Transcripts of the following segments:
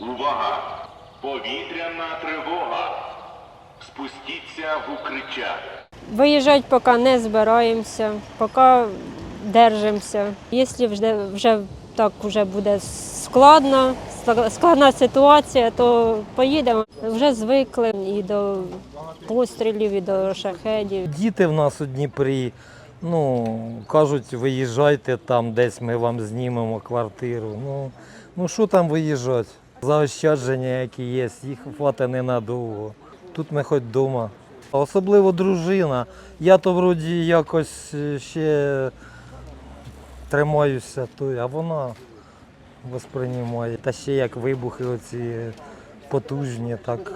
Увага! Повітряна тривога! Спустіться в укриття. Виїжджати поки не збираємося, поки держимося. Якщо вже, вже так вже буде складно, складна ситуація, то поїдемо. Вже звикли і до пострілів, і до шахедів. Діти в нас у Дніпрі. Ну, кажуть, виїжджайте там, десь ми вам знімемо квартиру. Ну, ну що там виїжджати? Заощадження, які є, їх хватить ненадовго. Тут ми хоч вдома. Особливо дружина. Я то вроді якось е, ще тримаюся, а вона восприймає. Та ще як вибухи оці потужні, так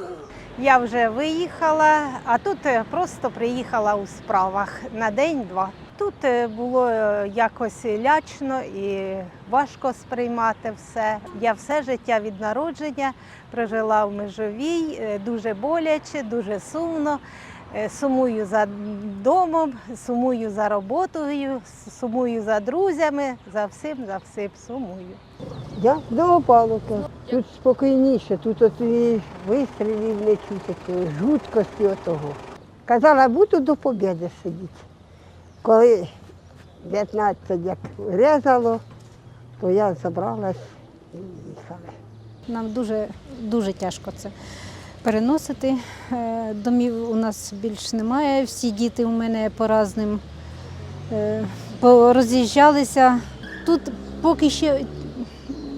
Я вже виїхала, а тут е, просто приїхала у справах на день-два. Тут е, було е, якось лячно і важко сприймати все. Я все життя від народження прожила в межовій, е, дуже боляче, дуже сумно. Сумую за домом, сумую за роботою, сумую за друзями, за всім, за всім сумую. Я до опалука. Тут спокійніше, тут от і вистрілів не чути, жуткості отого. Казала, буду до побіди сидіти. Коли 15 як різало, то я забралась і їхала. Нам дуже, дуже тяжко це переносити. Е, Домів у нас більш немає. Всі діти у мене по разним е, роз'їжджалися. Тут поки ще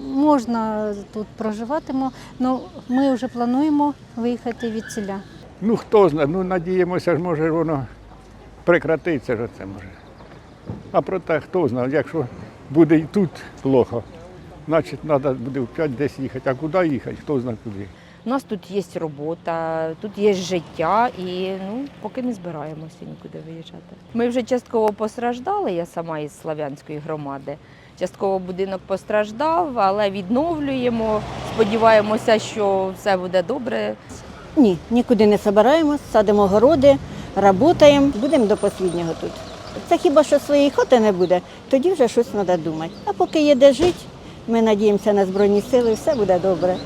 можна тут проживати, але ми вже плануємо виїхати від селя. Ну хто знає, ну надіємося, ж може воно прекратиться ж це може. А проте хто знає, якщо буде і тут плохо, значить треба буде вп'ять десь їхати. А куди їхати? Хто знає куди. У нас тут є робота, тут є життя, і ну поки не збираємося нікуди виїжджати. Ми вже частково постраждали. Я сама із Слав'янської громади. Частково будинок постраждав, але відновлюємо. Сподіваємося, що все буде добре. Ні, нікуди не збираємось, садимо городи, працюємо, будемо до останнього тут. Це хіба що своєї хати не буде, тоді вже щось треба думати. А поки є де жити, ми надіємося на Збройні сили, все буде добре.